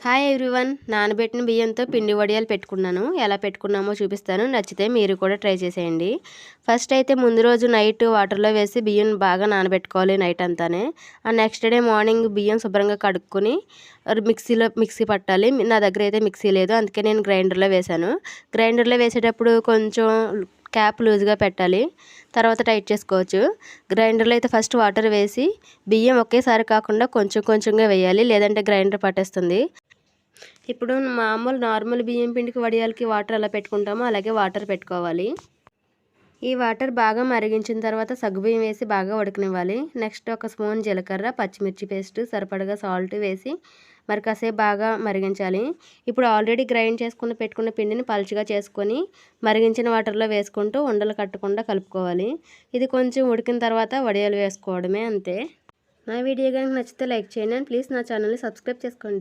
Hi everyone నానబెట్టిన బియ్యంతో పిండి వడియాలు పెట్టుకున్నాను. ఎలా పెట్టుకున్నామో చూపిస్తాను. నచ్చితే మీరు కూడా ట్రై చేసేయండి. ఫస్ట్ అయితే ముందు రోజు నైట్ వాటర్లో వేసి బియ్యం బాగా నానబెట్టుకోవాలి నైట్ అంతానే. ఆ నెక్స్ట్ డే మార్నింగ్ బియ్యం శుభ్రంగా కడుక్కొని మిక్సీలో మిక్సీ పట్టాలి. నా దగ్గర అయితే మిక్సీ లేదు. అందుకే నేను గ్రైండర్లో వేశాను. గ్రైండర్లో వేసేటప్పుడు కొంచెం క్యాప్ లూజ్గా పెట్టాలి. తర్వాత టైట్ చేసుకోవచ్చు. గ్రైండర్లో అయితే ఫస్ట్ వాటర్ వేసి బియ్యం ఒకేసారి కాకుండా కొంచెం కొంచెంగా వేయాలి. లేదంటే గ్రైండర్ పట్టేస్తుంది. ఇప్పుడు మామూలు నార్మల్ బియ్యం పిండికి వడియాలకి వాటర్ ఎలా పెట్టుకుంటామో అలాగే వాటర్ పెట్టుకోవాలి. ఈ వాటర్ బాగా మరిగించిన తర్వాత సగ్గుబియ్యం వేసి బాగా ఉడకనివ్వాలి. నెక్స్ట్ ఒక స్పూన్ జీలకర్ర పచ్చిమిర్చి పేస్ట్ సరిపడగా సాల్ట్ వేసి మరి కాసేపు బాగా మరిగించాలి. ఇప్పుడు ఆల్రెడీ గ్రైండ్ చేసుకుని పెట్టుకున్న పిండిని పలుచగా చేసుకొని మరిగించిన వాటర్లో వేసుకుంటూ ఉండలు కట్టకుండా కలుపుకోవాలి. ఇది కొంచెం ఉడికిన తర్వాత వడియాలు వేసుకోవడమే అంతే. నా వీడియో కనుక నచ్చితే లైక్ చేయండి అండ్ ప్లీజ్ నా ఛానల్ని సబ్స్క్రైబ్ చేసుకోండి.